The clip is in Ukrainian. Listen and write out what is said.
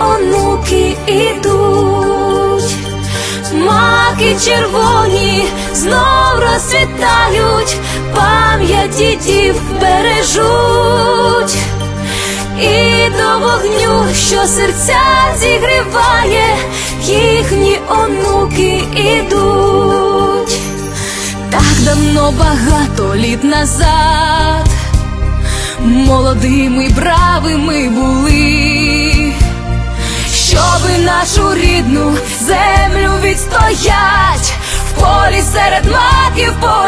онуки ідуть, маки червоні знов розцвітають, пам'ять дідів бережуть, і до вогню, що серця зігріває, їхні онуки ідуть. Так давно багато літ назад молодими бравими були, нашу рідну землю відстоять, в полі серед маків полягли,